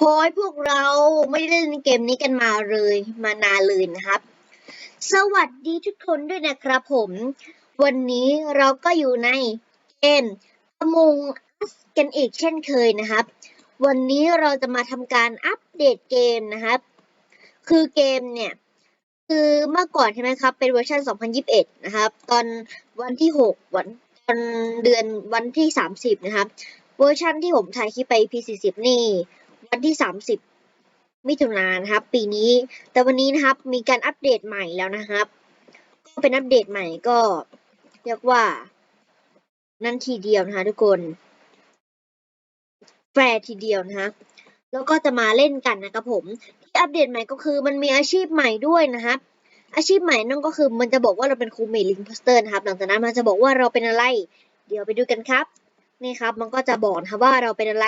โอ้ยพวกเราไม่ได้เล่นเกมนี้กันมาเลยมานานเลยนะครับ สวัสดีทุกคนด้วยนะครับผม วันนี้เราก็อยู่ในเกม Among Us กันอีกเช่นเคยนะครับ วันนี้เราจะมาทำการอัปเดตเกมนะครับ คือเกมเนี่ย คือเมื่อก่อนใช่ไหมครับ เป็นเวอร์ชัน2021 นะครับ ตอนวันที่ 6 วันตอนเดือนวันที่ 30 นะครับ เวอร์ชันที่ผมถ่ายคลิปไป P40 นี่ วันที่ 30 มิถุนายนครับ ปีนี้ แต่วันนี้นะครับมีการอัปเดตใหม่แล้วนะครับ ก็เป็นอัปเดตใหม่ก็ เรียกว่า นั่นทีเดียวนะคะทุกคนแฟร์ทีเดียวนะคะแล้วก็จะมาเล่นกันนะครับผม ที่อัปเดตใหม่ก็คือมันมีอาชีพใหม่ด้วยนะครับอาชีพใหม่นั่นก็คือมันจะบอกว่าเราเป็นครูเมลิงโพสเตอร์นะครับ หลังจากนั้นมันจะบอกว่าเราเป็นอะไร เดี๋ยวไปดูกันครับ นี่ครับ มันก็จะบอกนะครับว่าเราเป็นอะไร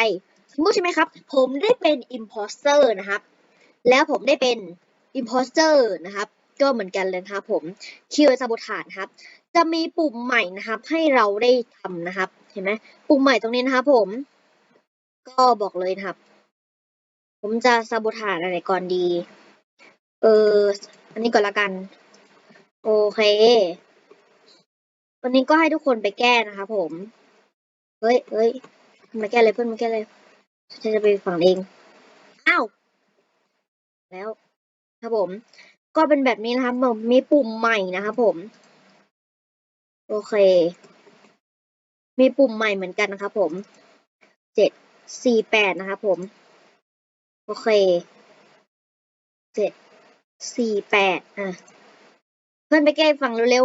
สมมติใช่ไหมครับ ผมได้เป็น imposter นะครับ แล้วผมได้เป็น imposter นะครับ ก็เหมือนกันเลยนะครับผมคิวซาบทานครับ จะมีปุ่มใหม่นะครับ ให้เราได้ทำนะครับ เห็นไหมปุ่มใหม่ตรงนี้นะครับผม ก็บอกเลยนะครับ ผมจะซาบทานอะไรก่อนดี เออ อันนี้ก่อนละกัน โอเค วันนี้ก็ให้ทุกคนไปแก้นะครับผม เฮ้ยเฮ้ยมาแก้เลยเพื่อนมาแก้เลย ฉันจะไปฝั่งเอง อ้าว แล้วครับผม ก็เป็นแบบนี้นะครับผมมีปุ่มใหม่นะครับผม โอเค มีปุ่มใหม่เหมือนกันนะครับผมเจ็ดสี่แปดนะครับผม โอเคเจ็ดสี่แปดอะ เพื่อนไปแก้ฝั่งเร็ว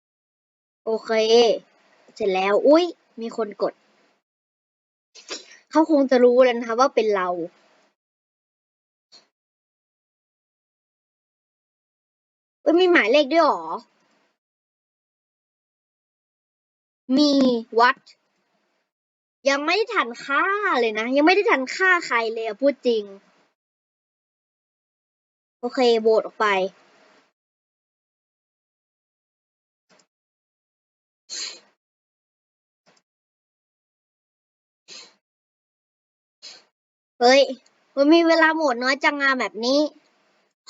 ๆ โอเค เสร็จแล้ว อุ้ยมีคนกด เขาคงจะรู้แล้วนะคะว่าเป็นเราเอ้ยมีหมายเลขด้วยหรอ มีวัด ยังไม่ได้ทันฆ่าเลยนะ ยังไม่ได้ทันฆ่าใครเลยอะพูดจริง โอเคโหวตออกไป เฮ้ย มันมีเวลาโหมดน้อยจังงานแบบนี้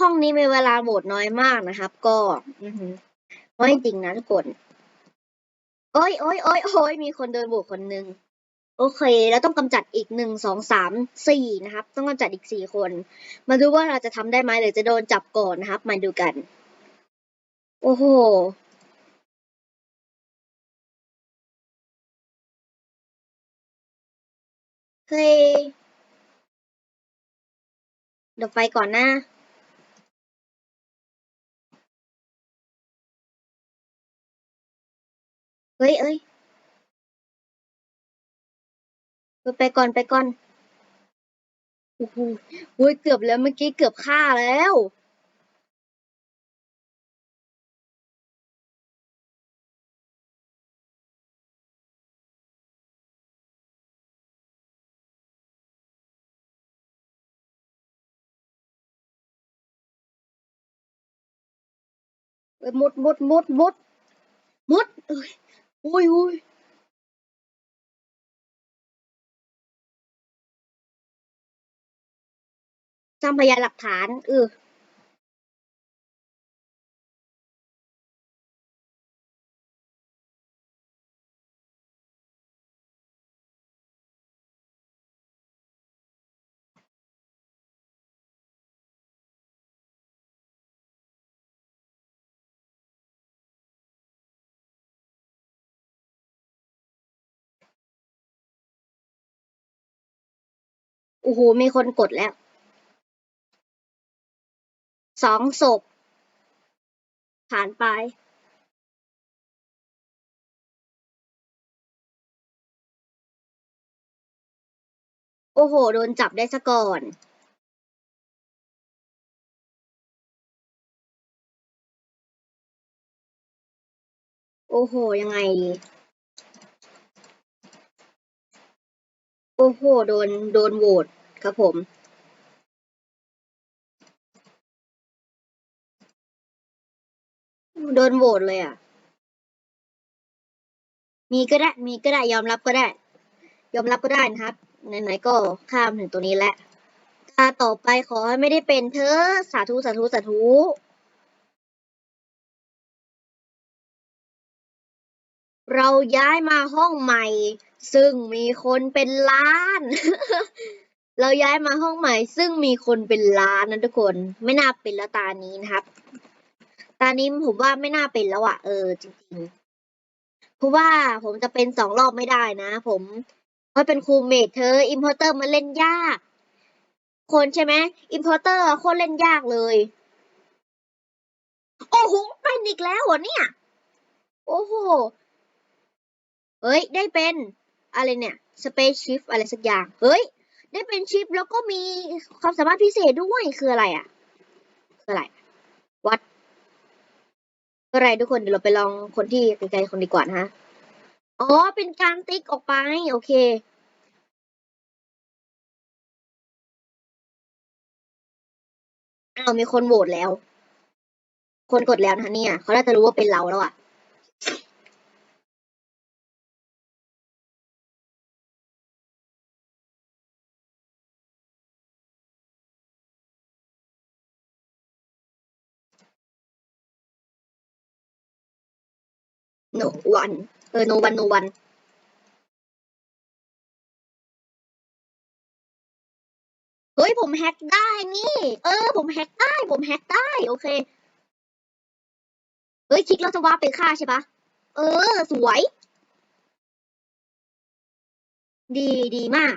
ห้องนี้มีเวลาโหมดน้อยมากนะครับ ก็อือหือน้อยจริงนะทุกคน โอ้ยโอ้ยโอ้ยโอ้ยมีคนโดนโหวตคนหนึ่งโอเค แล้วต้องกำจัดอีกหนึ่งสองสามสี่นะครับ ต้องกำจัดอีกสี่คน มาดูว่าเราจะทำได้ไหมหรือจะโดนจับก่อนนะครับ มาดูกัน โอ้โหเฮ้ย ดี๋ยวไฟก่อนนะเฮ้ยเอ้ยไปก่อนไปก่อนโอ้โหเกือบแล้วเมื่อกี้เกือบฆ่าแล้ว มุดมุดมุดมุดมุดเอ้ยอุ้ยอุ้ยจ้างพยานหลักฐานเออ อ้โห มีคนกดแล้ว สองศพ ผ่านไป โอ้โห โดนจับได้ซะก่อนโอ้โห ยังไงดี โอ้โห โดน โดนโหวต ครับผม โดนโหวตเลยอะ มีก็ได้ มีก็ได้ ยอมรับก็ได้ ยอมรับก็ได้นะครับ ไหนๆก็ข้ามถึงตัวนี้แล้วตาต่อไปขอให้ไม่ได้เป็นเธอ สาธุ สาธุ สาธุเราย้ายมาห้องใหม่ ซึ่งมีคนเป็นล้าน เราย้ายมาห้องใหม่ซึ่งมีคนเป็นล้านนะทุกคน ไม่น่าเป็นแล้วตานี้นะครับ ตานี้ผมว่าไม่น่าเป็นแล้วอะเออจริงๆเพราะว่าผมจะเป็นสองรอบไม่ได้นะ ผมเพราะเป็นครูเมทเธออิมพอร์เตอร์มันเล่นยาก คนใช่ไหมอิมพอร์เตอร์โคตรเล่นยากเลย โอ้โหเป็นอีกแล้วเหรอเนี่ย โอ้โหเฮ้ย ได้เป็น อะไรเนี่ย Space Shift อะไรสักอย่าง เฮ้ย ได้เป็นชิปแล้วก็มีความสามารถพิเศษด้วยคืออะไรอะคืออะไรวัดอะไรทุกคนเดี๋ยวเราไปลองคนที่ไกลๆคนดีกว่านะฮะอ๋อเป็นการติ๊กออกไป โอเคอ้าวมีคนโหวตแล้ว คนกดแล้วนะคะเนี่ยเขาน่าจะรู้ว่าเป็นเราแล้วอะ no one เออ no one no one เฮ้ย ผมแฮกได้นี่ เออ ผมแฮกได้ ผมแฮกได้ โอเค เฮ้ย คลิกแล้วจะว่าร์ปไปฆ่าใช่ปะ เออ สวย ดีดีมาก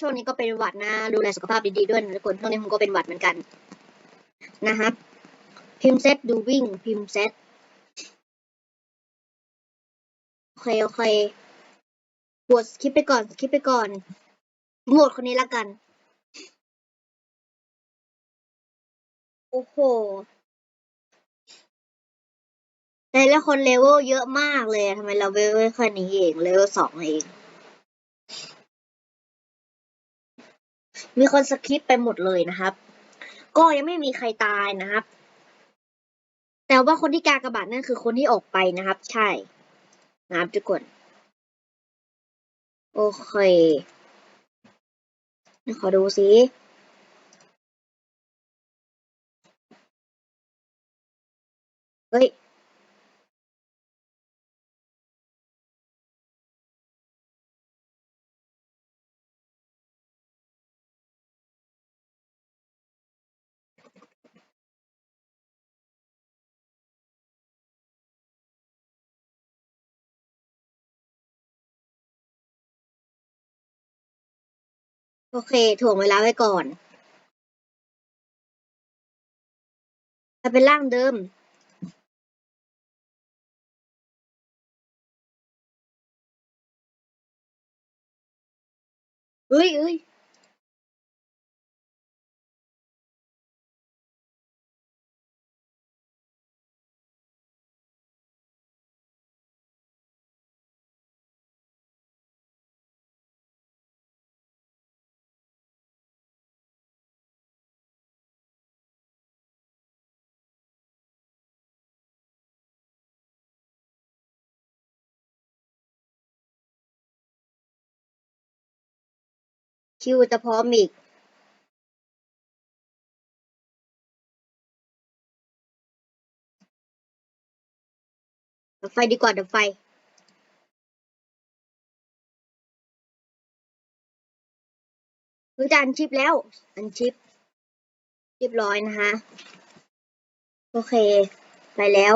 ช่วงนี้ก็เป็นหวัดนะ ดูแลสุขภาพดีๆด้วยนะทุกคนช่วงนี้ผมก็เป็นหวัดเหมือนกัน นะครับพิมพ์เซตดูวิ่ง พิมพ์เซตโอเคโอเคโหวตสคิปไปก่อนสคิปไปก่อนโหวตคนนี้ละกัน โอ้โหแต่ละคนเลเวลเยอะมากเลยทำไมเราเลเวลแค่นี้เองเลเวลสองเอง มีคนสคิปไปหมดเลยนะครับ ก็ยังไม่มีใครตายนะครับ แต่ว่าคนที่กากระบาดนั่นคือคนที่ออกไปนะครับ ใช่นะครับทุกคน โอเคขอดูสิเฮ้ย โอเค ถ่วงเวลาไว้ก่อนจะเป็นร่างเดิมเฮ้ยเฮ้ย คิวจะพร้อมอีกดับไฟดีกว่าดับไฟคือจะอันชิปแล้ว อันชิป เรียบร้อยนะคะ โอเค ไปแล้ว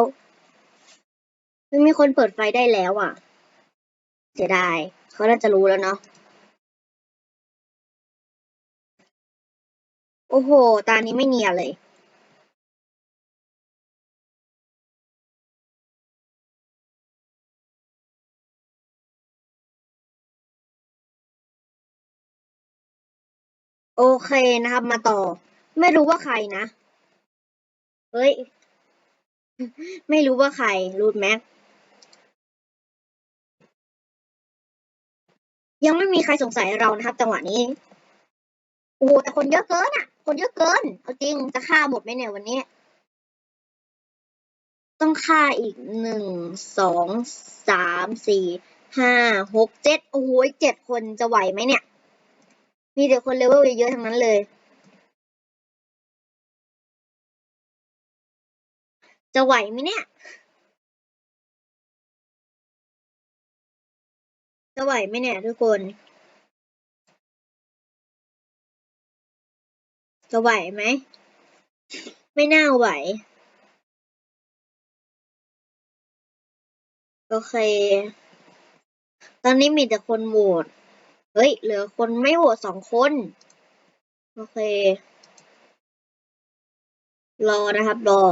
ไม่มีคนเปิดไฟได้แล้วอะ เสียดาย เขาน่าจะรู้แล้วเนาะ โอ้โห ตานี้ไม่เนียเลยโอเคนะครับ มาต่อ ไม่รู้ว่าใครนะ เฮ้ย ไม่รู้ว่าใคร รูดแม็ก ยังไม่มีใครสงสัยเรานะครับ จังหวะนี้ โอ้โหแต่คนเยอะเกินอะ คนเยอะเกิน เอาจริง จะฆ่าหมดไหมเนี่ยวันนี้ ต้องฆ่าอีกหนึ่ง สอง สาม สี่ ห้า หก เจ็ด โอ้โหเจ็ดคนจะไหวไหมเนี่ย มีแต่คนเลเวลเยอะๆทั้งนั้นเลย จะไหวไหมเนี่ย จะไหวไหมเนี่ยทุกคน จะไหวไหม ไม่น่าไหว โอเค ตอนนี้มีแต่คนโหวต เฮ้ย เหลือคนไม่โหวตสองคน โอเค รอนะครับ รอ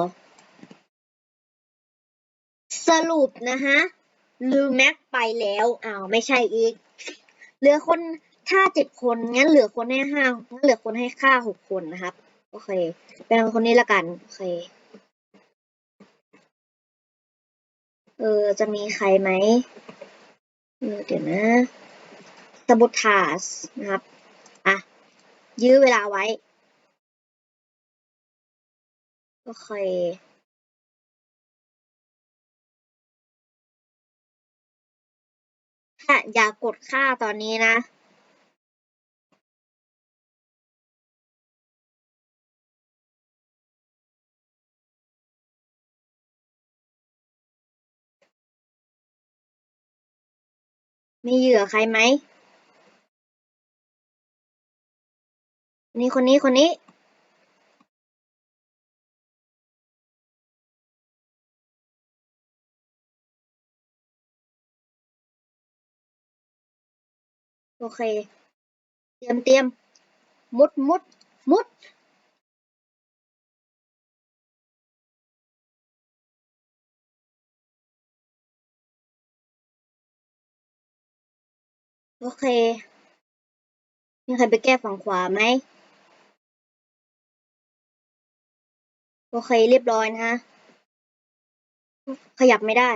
สรุปนะฮะ ลืมแม็กไปแล้ว อ้าว ไม่ใช่อีก เหลือคน ถ้าเจ็ดคนงั้นเหลือคนให้ห้างั้นเหลือคนให้ค่าหกคนนะครับ โอเค เป็นคนนี้ละกัน โอเค เออ จะมีใครไหมเออเดี๋ยวนะสบุทาสนะครับ อะ ยื้อเวลาไว้ โอเคถ้าอย่ากดค่าตอนนี้นะ มีเหยื่อใครไหมนี่คนนี้คนนี้ โอเค เตรียมเตรียมมุดมุดมุด โอเค มีใครไปแก้ฝั่งขวาไหม โอเคเรียบร้อยนะฮะ ขยับไม่ได้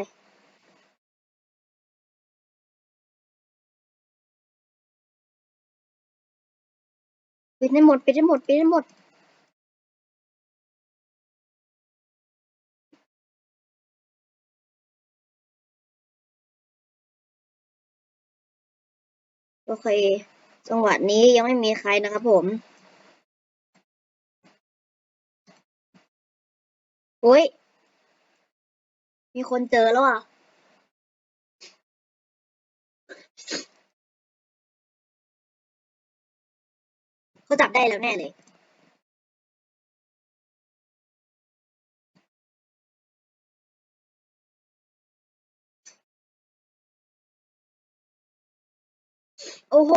ปิดให้หมด ปิดให้หมด ปิดให้หมด โอเค จังหวะนี้ยังไม่มีใครนะครับผมอุ้ย มีคนเจอแล้วอะ เขาจับได้แล้วแน่เลย อ้โห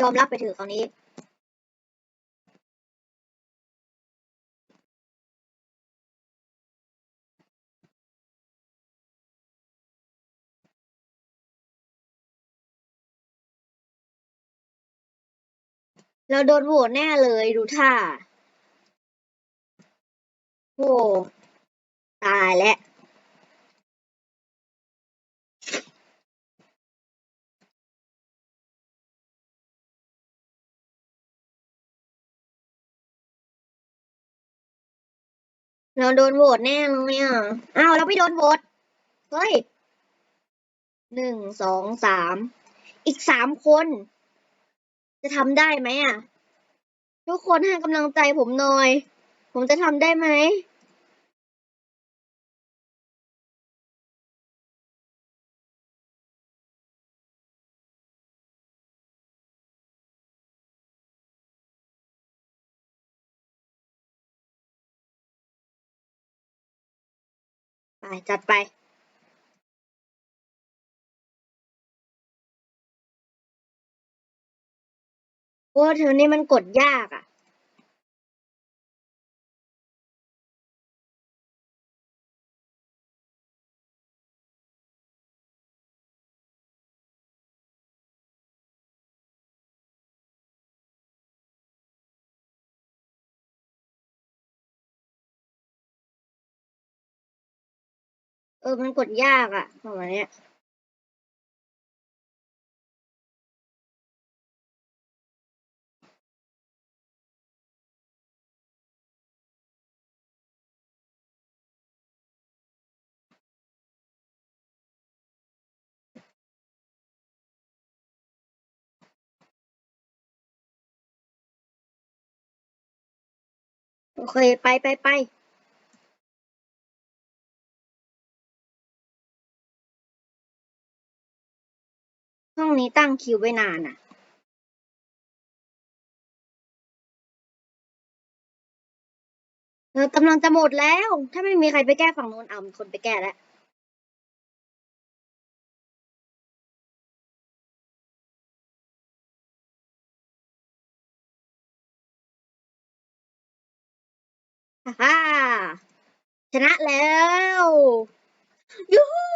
ยอมรับไปเถอคราวนี้เราโดนโหวตแน่เลยดูท่า โอ้ตายแล้วเราโดนโหวตแน่เลยอะ อ้าวเราไม่โดนโหวต เฮ้ย หนึ่ง สอง สาม อีกสามคน จะทำได้ไหมอะ ทุกคนให้กำลังใจผมหน่อย ผมจะทำได้ไหม ไปจัดไปโอ้เธอนี่มันกดยากอะ เออมันกดยากอะประมาณนี้โอเค ไปไปไป นี้ตั้งคิวไว้นานอะเออกำลังจะหมดแล้ว ถ้าไม่มีใครไปแก้ฝั่งนู้นเอามีคนไปแก้แล้วฮ่าชนะแล้ว ยูฮู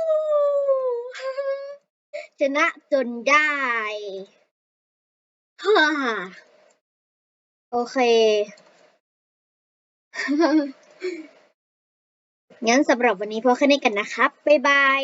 ชนะจนได้ฮ่าโอเค งั้นสำหรับวันนี้พอแค่นี้กันนะครับ บ๊ายบาย